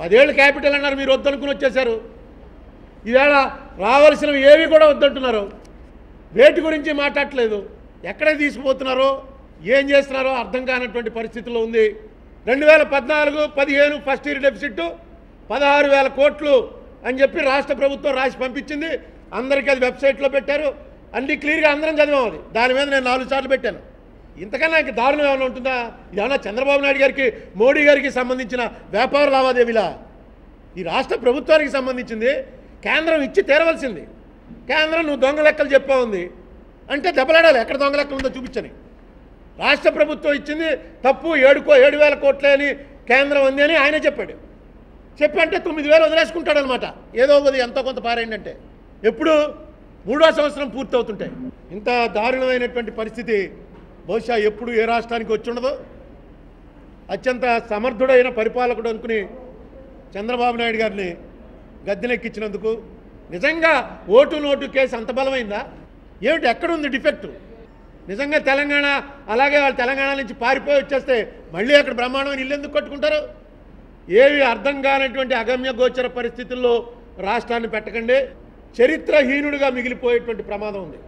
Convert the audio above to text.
పదేళ్ళు క్యాపిటల్ అన్నారు మీరు వద్దనుకుని వచ్చేశారు. ఈవేళ రావాల్సినవి ఏవి కూడా వద్దంటున్నారు. వేటి గురించి మాట్లాడట్లేదు. ఎక్కడ తీసుకుపోతున్నారో ఏం చేస్తున్నారో అర్థం కానటువంటి పరిస్థితిలో ఉంది. రెండు వేల పద్నాలుగు పదిహేను ఫస్ట్ ఇయర్ డెఫిసిట్ పదహారు వేల కోట్లు అని చెప్పి రాష్ట్ర ప్రభుత్వం రాసి పంపించింది. అందరికీ అది వెబ్సైట్లో పెట్టారు. అన్ని క్లియర్గా అందరం చదివాం అది. దాని మీద నేను నాలుగు సార్లు పెట్టాను. ఇంతకన్నా ఇంక దారుణం ఏమైనా ఉంటుందా? ఇదేమన్నా చంద్రబాబు నాయుడు గారికి మోడీ గారికి సంబంధించిన వ్యాపార లావాదేవీలా? ఈ రాష్ట్ర ప్రభుత్వానికి సంబంధించింది. కేంద్రం ఇచ్చి తీరవలసింది. కేంద్రం నువ్వు దొంగ లెక్కలు చెప్పా ఉంది. అంటే దెబ్బలాడాలి. ఎక్కడ దొంగ లెక్కలు ఉందో చూపించని. రాష్ట్ర ప్రభుత్వం ఇచ్చింది తప్పు ఏడుకో ఏడు వేల కోట్లే అని కేంద్రం ఉంది అని ఆయనే చెప్పాడు. చెప్పి అంటే తొమ్మిది వేలు వదిలేసుకుంటాడు అనమాట ఏదో ఒకది ఎంతో కొంత పారేయండి ఎప్పుడు? మూడో సంవత్సరం పూర్తవుతుంటాయి ఇంత దారుణమైనటువంటి పరిస్థితి బహుశా ఎప్పుడు ఏ రాష్ట్రానికి వచ్చి ఉండదు. అత్యంత సమర్థుడైన పరిపాలకుడు అనుకుని చంద్రబాబు నాయుడు గారిని గద్దెనెక్కించినందుకు నిజంగా ఓటు నోటు కేసు అంత బలమైందా? ఏమిటి ఎక్కడుంది డిఫెక్ట్? నిజంగా తెలంగాణ అలాగే వాళ్ళు తెలంగాణ నుంచి పారిపోయి వచ్చేస్తే మళ్ళీ అక్కడ బ్రహ్మాండమైన ఇల్లు ఎందుకు కట్టుకుంటారు? ఏవి అర్థం కానటువంటి అగమ్య గోచర పరిస్థితుల్లో రాష్ట్రాన్ని పెట్టకండి. చరిత్రహీనుడిగా మిగిలిపోయేటువంటి ప్రమాదం ఉంది.